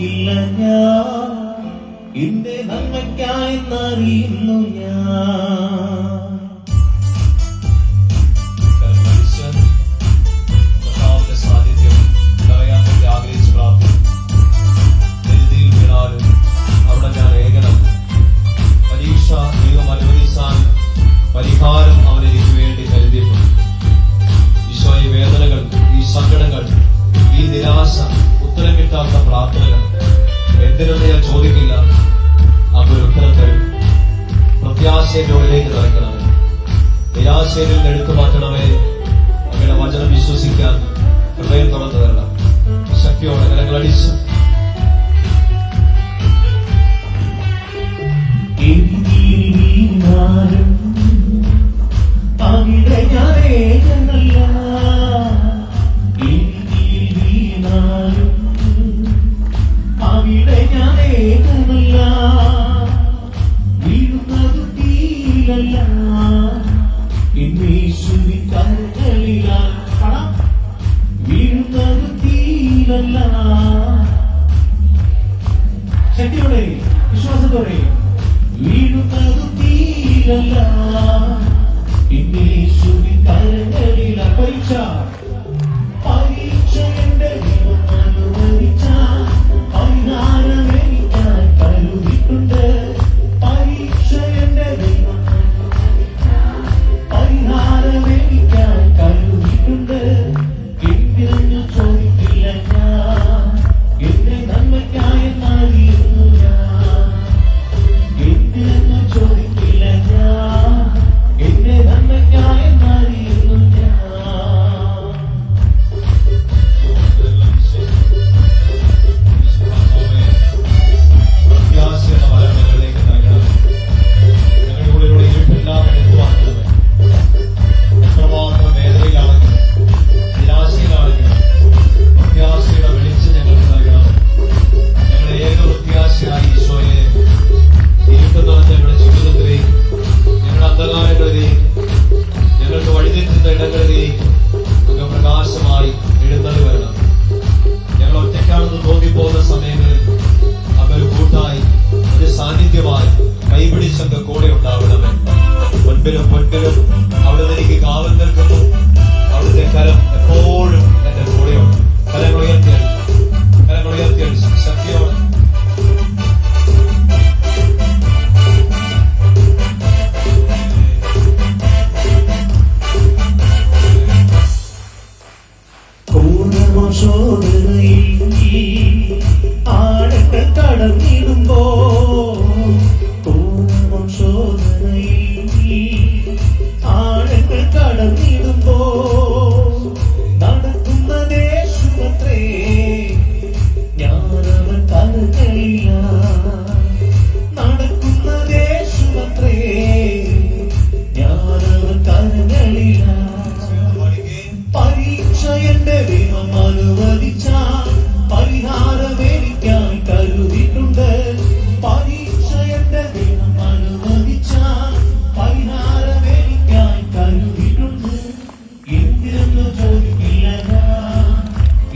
ഇല്ല ഞാൻ. എന്റെ നന്മയ്ക്കായി അറിയുന്നു ഞാൻ. പരിഹാരം വേണ്ടി ഈ സങ്കടങ്ങൾ ഈ നിരാശ ഉത്തരം കിട്ടാത്ത പ്രാർത്ഥനകൾ എന്തിനെന്ന് ഞാൻ ചോദിക്കില്ല. അവരൊരു ഉത്തരം തരും. പ്രത്യാശയിലോടിലേക്ക് നയിക്കണമേ നിരാശയിൽ എടുത്തു മാറ്റണമേ. ശക്തിയോടെ വിശ്വാസത്തോടെ വീണു തീരല്ല ഇന്നീശുവിൻ കരങ്ങളിൽ അപേക്ഷ ആഘോഷോട് ആഴത്തെ കടന്നിട ദൈവം അനുവദിച്ച പരിഹാരമേടിക്കാൻ കരുതിയിട്ടുണ്ട്. പരീക്ഷ എന്റെ ദൈവം അനുവദിച്ച പരിഹാരമേടിക്കാൻ കരുതിയിട്ടുണ്ട്. എന്തിനെന്ന് ചോദിക്കില്ല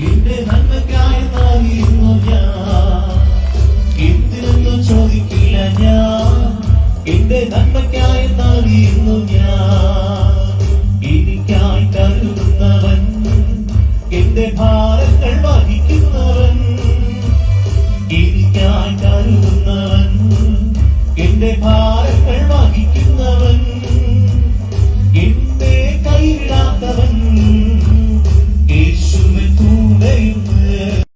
എന്റെ നന്മയ്ക്കായി നാളിയിരുന്നു ഞാൻ. എന്തിനെന്ന് ചോദിക്കില്ല ഞാൻ എന്റെ നന്മയ്ക്കായി നാളിയിരുന്നു ഞാൻ. Nepal.